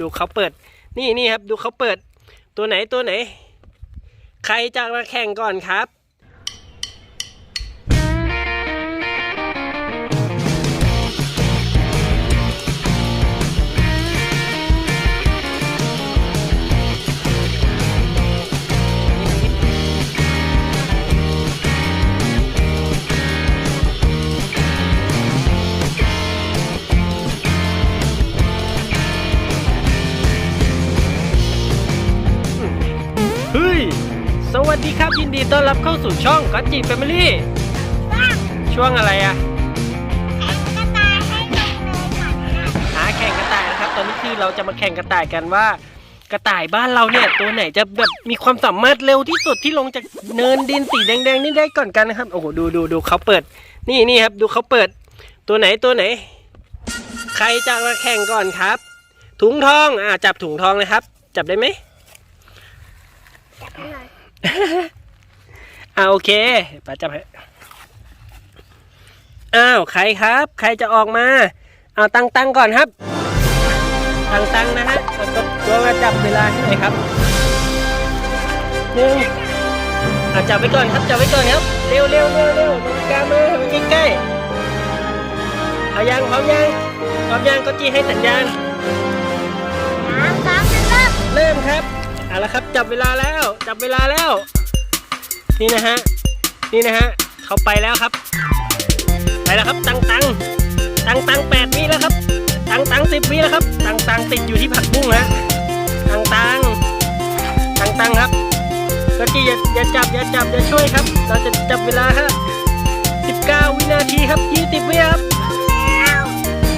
ดูเขาเปิด นี่นี่ครับ ดูเขาเปิด ตัวไหนตัวไหน ใครจะมาแข่งก่อนครับ วัสดีครับ ยินดีต้อนรับเข้าสู่ช่องกัจจิแฟมิลี่ช่วงอะไรอะหาแข่งกระต่ายนะครับ ตอนนี้คือเราจะมาแข่งกระต่ายกันว่า กระต่ายบ้านเราเนี่ย ตัวไหนจะแบบมีความสามารถเร็วที่สุดที่ลงจากเนินดินสีแดงๆนี่ได้ก่อนกันนะครับโอ้โหดูดูดูเขาเปิด นี่นี่ครับดูเขาเปิด ตัวไหนตัวไหน ใครจะมาแข่งก่อนครับ ถุงทองอ่าจับถุงทองเลยครับ จับได้ไหม อ่าโอเคป้าจับให้อ้าวใครครับ ใครจะออกมา เอาตั้งตั้งก่อนครับ ตั้งตั้งนะฮะเอาตัวตัวมาจับเวลาที่ไหนครับหนึ่งอะจับไว้ก่อนครับจับไว้ก่อนครับเร็วเร็วเร็วเร็วนาฬิกามามาใกล้ๆเอายังพร้อมยังพร้อมยังก็จี้ให้สัญญาณเริ่มครับ เอาละครับจับเวลาแล้วจับเวลาแล้ว นี่นะฮะนี่นะฮะเขาไปแล้วครับ ไปแล้วครับตังตังตังตังแปดวิแล้วครับ ตังตังสิบวิแล้วครับ ตังตังติดอยู่ที่ผักบุ้งฮะตังตังตังตังครับก็จีอย่าอย่าจับอย่าจับอย่าช่วยครับ เราจะจับเวลาครับสิบเก้าวินาทีครับยี่สิบวิครับ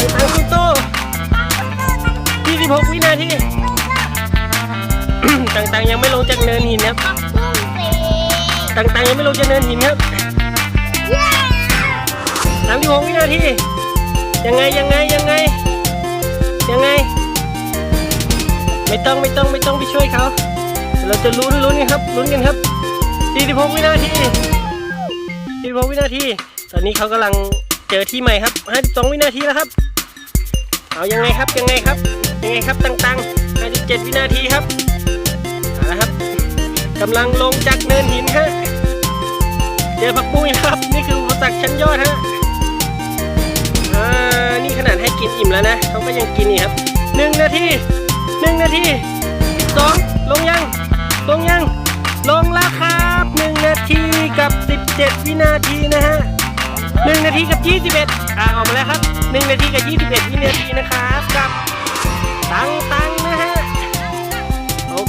ตังตังสู้ๆยี่สิบหกวินาที ต่างๆยังไม่ลงจากเนินหินครับต่างๆยังไม่ลงจากเนินหินครับสามสิบหกวินาทียังไงยังไงยังไงยังไง ไม่ต้องไม่ต้องไม่ต้องไปช่วยเขาเราจะลุ้นลุ้นกันครับลุ้นกันครับสี่สิบหกวินาทีสี่สิบหกวินาที ตอนนี้เขากำลังเจอที่ใหม่ครับห้าสิบสองวินาทีแล้วครับ เอายังไงครับยังไงครับยังไงครับต่างๆห้าสิบเจ็ดวินาทีครับ เอาละครับกำลังลงจากเนินหินฮะเจอผักบุ้งอีกครับ นี่คืออุปสรรคชั้นยอดฮะอ่านี่ขนาดให้กินอิ่มแล้วนะเขาก็ยังกินอีกครับหนึ่งนาทีหนึ่งนาทีสองลงยัง ลงยัง ลงแล้วครับหนึ่งนาทีกับสิบเจ็ดวินาทีนะฮะหนึ่งนาทีกับยี่สิบเอ็ดอ่าออกมาแล้วครับหนึ่งนาทีกับยี่สิบเอ็ดวินาทีนะครับกับตังตัง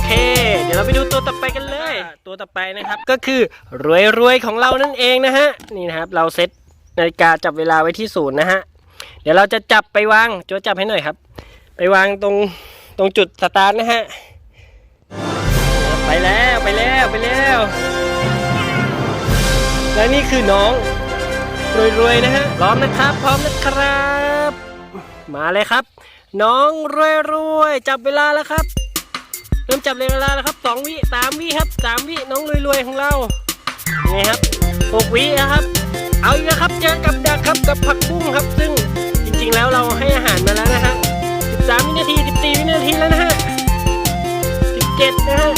เค เดี๋ยวเราไปดูตัวต่อไปกันเลย ตัวต่อไปนะครับก็คือรวยรวยๆของเรานั่นเองนะฮะนี่นะครับเราเซตนาฬิกาจับเวลาไว้ที่ศูนย์นะฮะเดี๋ยวเราจะจับไปวางโจจับให้หน่อยครับ ไปวางตรงตรงจุดสตาร์ทนะฮะไปแล้วไปแล้วไปแล้ว และนี่คือน้องรวยๆนะฮะพร้อมนะครับ พร้อมนะครับ มาเลยครับ น้องรวยๆจับเวลาแล้วครับ ริ่มจับเวลาแล้วครับสองวิสามวิครับสามวิน้องรวยๆของเราไงครับหกวินะครับ เอาอีกแล้วครับเจอกับดักครับกับผักบุ้งครับ ซึ่งจริงๆแล้วเราให้อาหารมาแล้วนะฮะสิบสามวินาทีสิบสี่วินาทีแล้วนะฮะสิบเจ็ดนะฮะ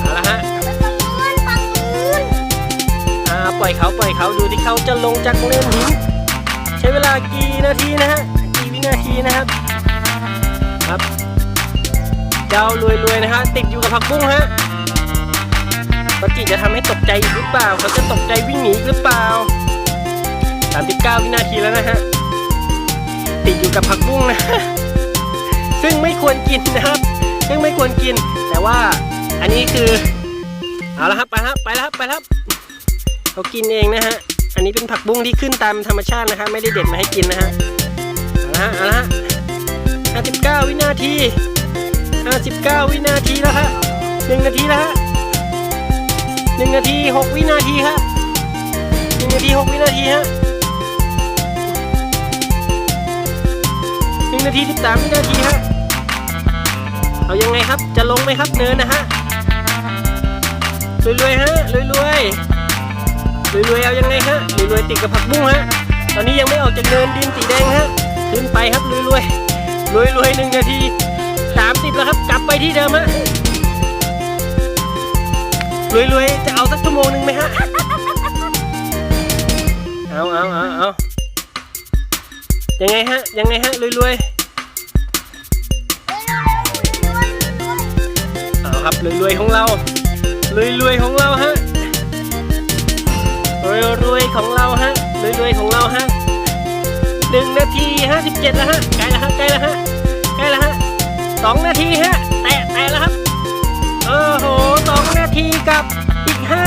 เอาละฮะอ่าปล่อยเขาปล่อยเขาดูที่เขาจะลงจากเนินหินใช้เวลากี่นาทีนะฮะกี่วินาทีนะครับครับ เจ้ารวยๆนะฮะติดอยู่กับผักบุ้งฮะปกติจะทำให้ตกใจอีกหรือเปล่าเขาจะตกใจวิ่งหนีอีกหรือเปล่า 39 วินาทีแล้วนะฮะติดอยู่กับผักบุ้งนะ ซึ่งไม่ควรกินนะครับ ซึ่งไม่ควรกิน แต่ว่าอันนี้คือ เอาละครับ ไปครับไปแล้วครับไปแล้วครับเขากินเองนะฮะ อันนี้เป็นผักบุ้งที่ขึ้นตามธรรมชาตินะครับไม่ได้เด็ดมาให้กินนะฮะ เอาละฮะเอาละฮะ59 วินาที 59 วินาทีแล้วฮะหนึ่งนาทีแล้วฮะหนึ่งนาทีหกวินาทีฮะหนึ่งนาทีหกวินาทีฮะหนึ่งนาทีสิบสามวินาทีฮะเอายังไงครับจะลงไหมครับเนินนะฮะรวยๆฮะรวยๆรวยๆเอายังไงฮะรวยๆติดกับผักบุ้งฮะตอนนี้ยังไม่ออกจากเนินดินสีแดงฮะขึ้นไปครับรวยๆรวยๆหนึ่งนาที 30 แล้วครับ กลับไปที่เดิมฮะรวยๆ จะเอาสักชั่วโมงหนึ่งไหมฮะ เอาเอาเอาเอายังไงฮะ ยังไงฮะรวยๆ เอาครับรวยๆ ของเรารวยๆ ของเราฮะรวยๆ ของเราฮะรวยๆ ของเราฮะหนึ่งนาทีห้าสิบเจ็ดแล้วฮะ ใกล้แล้วฮะ ใกล้แล้วฮะ ใกล้แล้วฮะ สองนาทีฮะ แตะแตะแล้วครับโอ้โหสองนาทีกับอีกห้า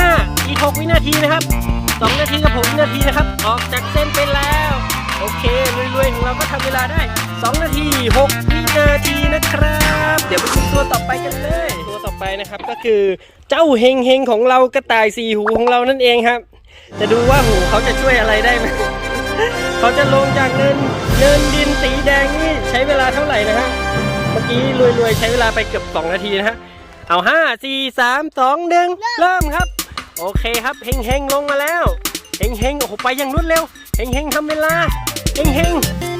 อีกหกวินาทีนะครับสองนาทีกับผมวินาทีนะครับ ออกจากเส้นไปแล้ว โอเครวยๆของเราก็ทำเวลาได้2นาที6วินาทีนะครับ เดี๋ยวไปดูตัวต่อไปกันเลย ตัวต่อไปนะครับก็คือเจ้าเฮงเฮงของเรากระต่ายสีหูของเรานั่นเองครับ จะดูว่าหูเขาจะช่วยอะไรได้ไหมเขาจะลงจากเนินเนินดินสีแดงนี่ใช้เวลาเท่าไหร่นะฮะ เมื่อกี้รวยๆ ใช้เวลาไปเกือบ 2 นาทีนะฮะ เอา 5 4 3 2 1 เริ่มครับ โอเคครับเฮงเฮงๆลงมาแล้วเฮงเฮงๆ โอ้โห ไปอย่างรวดเร็วเฮงเฮงๆทำเวลาเฮงเฮง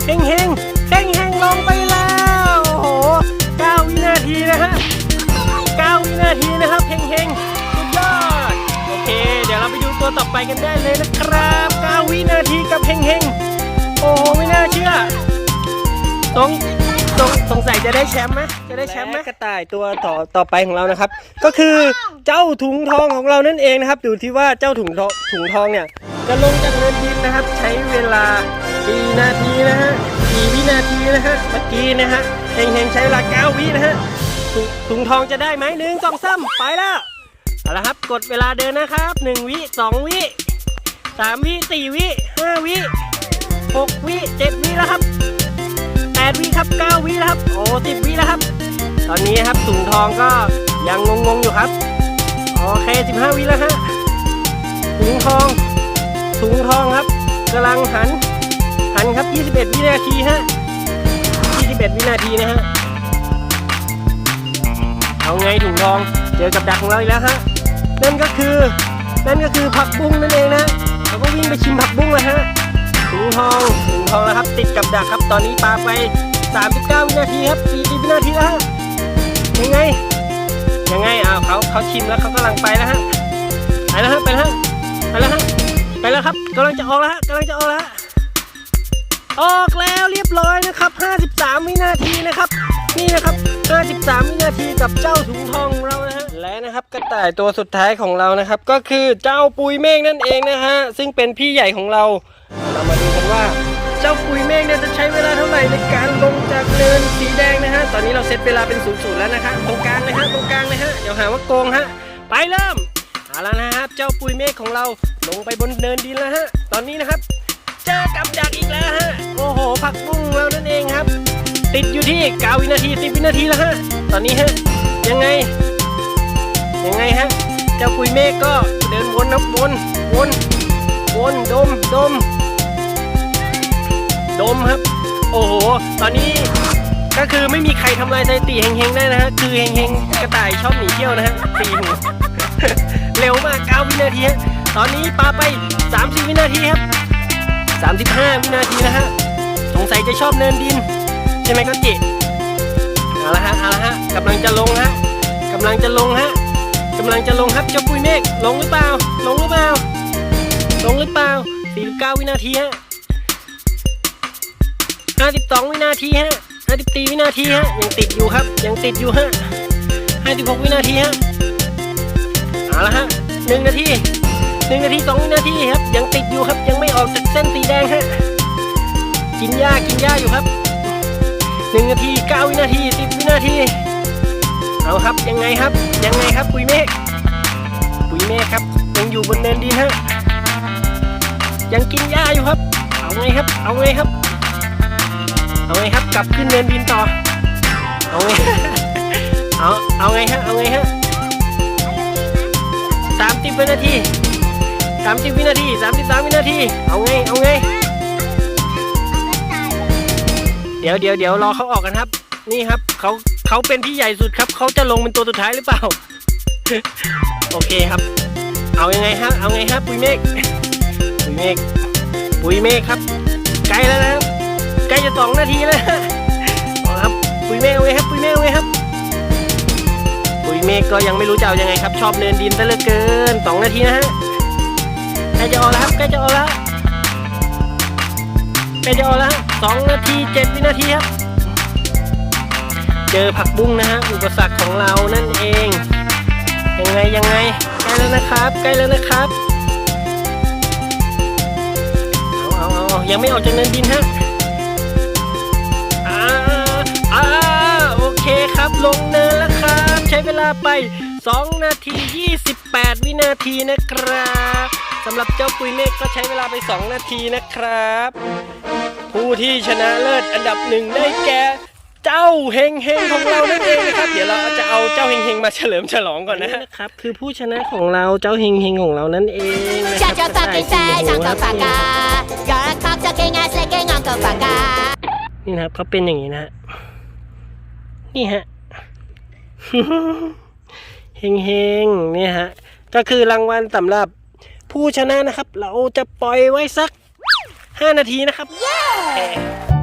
เฮงเฮงเฮงเฮงๆลงไปแล้ว โอ้โห 9 วินาทีนะฮะ 9 วินาทีนะครับเฮงเฮงๆสุดยอด โอเค เดี๋ยวเราไปดูตัวต่อไปกันได้เลยนะครับ 9 วินาทีกับเฮงเฮงๆโอ้โห ไม่น่าเชื่อตรง สงสงสัยจะได้แชมป์ไหมจะได้แชมป์ไหมกระต่ายตัวต่อต่อไปของเรานะครับ ก็คือเจ้าถุงทองของเรานั่นเองนะครับดูที่ว่าเจ้าถุงทองถุงทองเนี่ยจะลงจากเนินดินนะครับ ใช้เวลากี่นาทีนะฮะกี่วินาทีนะฮะเมื่อกี้นะฮะเฮงเฮงๆใช้เวลาเก้าวินะฮะถุงถุงทองจะได้ไหมหนึ่งสองสามไปแล้วเอาละครับกดเวลาเดินนะครับหนึ่งวิสองวิสามวิสี่วิห้าวิหกวิเจ็ดวิแล้วครับ แปดวิครับเก้าวิแล้วครับ โอ้สิบวิแล้วครับ ตอนนี้ครับถุงทองก็ยังงงๆอยู่ครับ โอเคสิบห้าวิแล้วฮะถุงทองถุงทองครับกำลังหัน หันครับ 21 วินาทีฮะ21 วินาทีนะฮะ เอาไงถุงทอง เจอกับดักของเราอีกแล้วฮะ นั่นก็คือ นั่นก็คือผักบุ้งนั่นเองนะเราก็วิ่งไปชิมผักบุ้งเลยฮะ ถุงทองถุงทองแล้วครับ ติดกับดักครับ ตอนนี้ปลาไป 39 วินาทีครับ40วินาทีแล้วยังไง ยังไงอ้าวเขาเขาชิมแล้วเขากำลังไปแล้วฮะไปแล้วฮะไปแล้วฮะไปแล้วฮะไปแล้วครับกำลังจะออกแล้วฮะกำลังจะออกแล้วฮะออกแล้วเรียบร้อยนะครับ 53 วินาทีนะครับ นี่นะครับ 53 วินาทีกับเจ้าถุงทองของเรานะฮะ และนะครับกระต่ายตัวสุดท้ายของเรานะครับ ก็คือเจ้าปุยเมฆนั่นเองนะฮะ ซึ่งเป็นพี่ใหญ่ของเรา เรามาดูกันว่า เจ้าปุยเมฆเนี่ยจะใช้เวลาเท่าไหร่ในการลงจากเนินสีแดงนะฮะ ตอนนี้เราเซตเวลาเป็นศูนย์ศูนย์แล้วนะครับตรงกลางเลยฮะตรงกลางเลยฮะเดี๋ยวหาว่าโกงฮะไปเริ่มเอาแล้วนะครับเจ้าปุยเมฆของเราลงไปบนเนินดินแล้วฮะตอนนี้นะครับเจอกับดักอีกแล้วฮะโอ้โหผักบุ้งเรานั่นเองครับ ติดอยู่ที่9วินาที10วินาทีแล้วฮะตอนนี้ฮะยังไงยังไงฮะเจ้าปุยเมฆก็เดินวนนะวนวนวนดมดม ดมครับ โอ้โห ตอนนี้ก็คือไม่มีใครทำลายสถิติเฮงๆได้นะฮะ คือเฮงๆกระต่ายชอบหนีเที่ยวนะฮะตีหูเร็วมาก 9 วินาทีฮะ ตอนนี้ปาไป 30 วินาทีครับ 35 วินาทีนะฮะ สงสัยจะชอบเนินดิน ใช่ไหมก็จิเอาละฮะเอาละฮะกำลังจะลงฮะกำลังจะลงฮะกำลังจะลงครับเจ้าปุยเมฆลงหรือเปล่า ลงหรือเปล่า ลงหรือเปล่า 49 วินาทีฮะ 52 วินาทีฮะ54วินาทีฮะ ยังติดอยู่ครับ ยังติดอยู่ฮะ 56 วินาทีฮะ เอาละฮะหนึ่งนาทีหนึ่งนาทีสองวินาทีครับ ยังติดอยู่ครับ ยังไม่ออกจากเส้นสีแดงฮะ กินหญ้า กินหญ้าอยู่ครับหนึ่งนาทีเก้าวินาทีสิบวินาที เอาครับ ยังไงครับ ยังไงครับ ปุยเมฆ ปุยเมฆครับ ยังอยู่บนเนินดินฮะ ยังกินหญ้าอยู่ครับ เอาไงครับ เอาไงครับ เอาไงครับกลับขึ้นเนินดินต่อ เอาไงเอาเอาไงฮะเอาไงฮะสามสิบวินาทีสามสิบวินาทีสามสิบสามวินาที เอาไงเอาไงเดี๋ยวเดี๋ยวเดี๋ยวรอเขาออกกันครับ นี่ครับเขาเขาเป็นพี่ใหญ่สุดครับเขาจะลงเป็นตัวสุดท้ายหรือเปล่า โอเคครับ เอายังไงฮะเอาไงครับปุยเมฆปุยเมฆปุยเมฆครับใกล้แล้วนะครับ ใกล้จะสองนาทีแล้วเอาครับปุยเมฆเอาไงครับปุยเมฆเอาไงครับ ปุยเมฆก็ยังไม่รู้จะเอายังไงครับ ชอบเนินดินซะเหลือเกินสองนาทีนะฮะใกล้จะออกแล้วครับใกล้จะออกแล้วใกล้จะออกแล้วสองนาทีเจ็ดวินาทีครับเจอผักบุ้งนะฮะอุปสรรคของเรานั่นเองยังไงยังไงใกล้แล้วนะครับ ใกล้แล้วนะครับเอาเอาเอายังไม่ออกจากเนินดินฮะ เคครับ ลงเนินแล้วครับ ใช้เวลาไป 2 นาที 28 วินาทีนะครับสำหรับเจ้าปุยเมฆก็ใช้เวลาไป 2 นาทีนะครับ ผู้ที่ชนะเลิศอันดับหนึ่งได้แก่เจ้าเฮงเฮงของเรานั่นเองนะครับ เดี๋ยวเราจะเอาเจ้าเฮงเฮงมาเฉลิมฉลองก่อนนะครับ คือผู้ชนะของเราเจ้าเฮงเฮงของเรานั่นเองนะค cha รับ cha fucking say Uncle Faka You're a cocksucking ass licking Uncle Faka นี่นะครับเขาเป็นอย่างนี้นะฮะ นี่ฮะเฮงเฮงๆเนี่ยฮะ ก็คือรางวัลสำหรับผู้ชนะนะครับ เราจะปล่อยไว้สัก 5 นาทีนะครับโ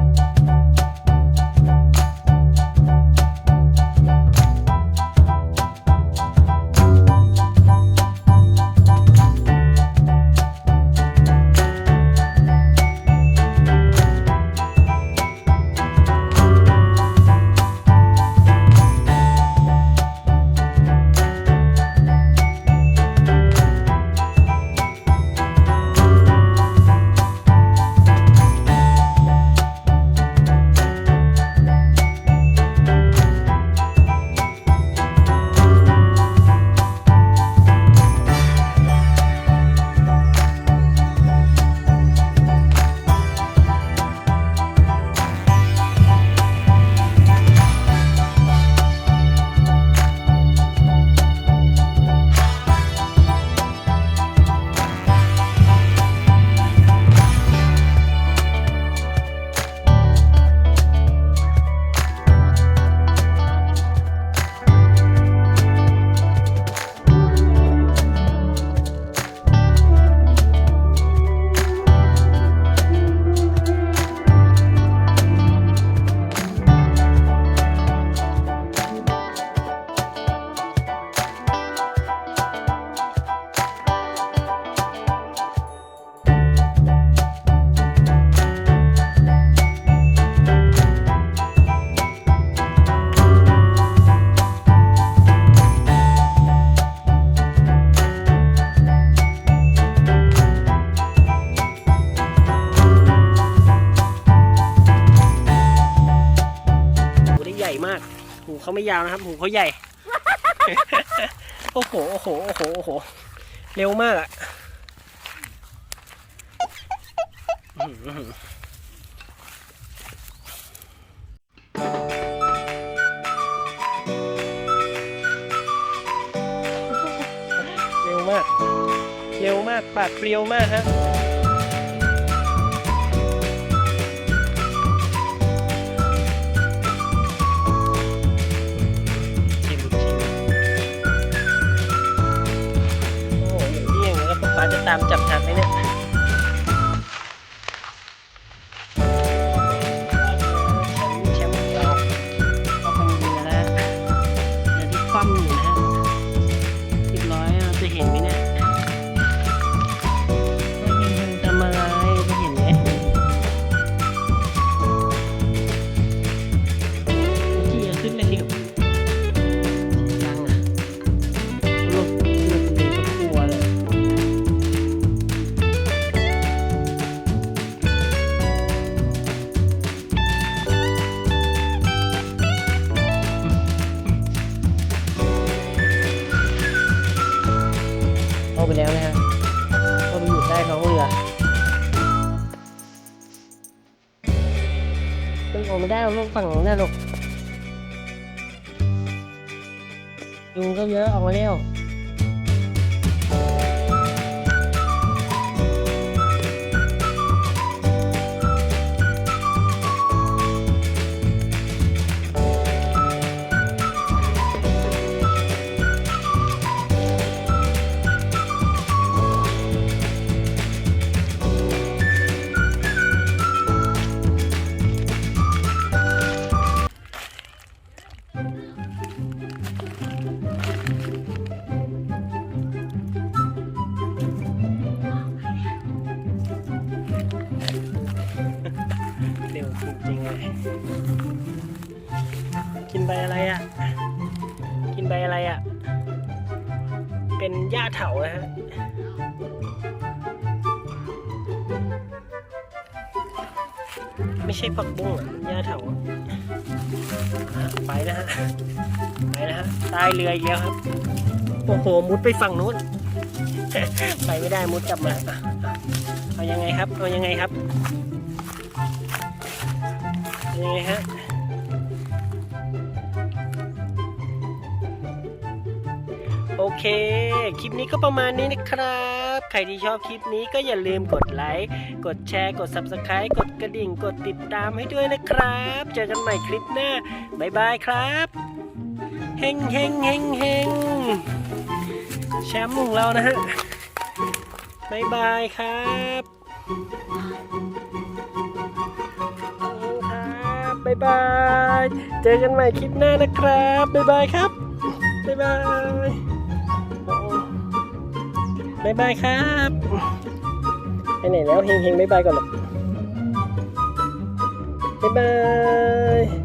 ไม่ยาวนะครับหูเขาใหญ่ โอ้โห โอ้โห โอ้โห โอ้โห เร็วมากอะเร็วมาก เร็วมาก ปาดเปรียวมากฮะ ตามจับทันไหมเนี่ย เป็นหญ้าเถานะฮะไม่ใช่ผักบุ้งอะหญ้าเถาไปนะฮะ ไปนะฮะใต้เรืออีกแล้วครับ โอ้โห มุดไปฝั่งนู้น ไปไม่ได้มุดกลับมาอะอะเอายังไงครับ เอายังไงครับเอายังไงฮะ โอเค คลิปนี้ก็ประมาณนี้นะครับ ใครที่ชอบคลิปนี้ก็อย่าลืมกดไลค์ กดแชร์ กด Subscribe กดกระดิ่ง กดติดตามให้ด้วยนะครับ เจอกันใหม่คลิปหน้า บ๊ายบายครับเฮงเฮงเฮงเฮงแชมป์ของเรานะฮะ บ๊ายบายครับครับบ๊ายบาย เจอกันใหม่คลิปหน้านะครับ บ๊ายบายครับ บ๊ายบาย บ๊ายบายครับ ไปไหนแล้วเฮงเฮงบ๊ายบายก่อนหรอบ๊ายบาย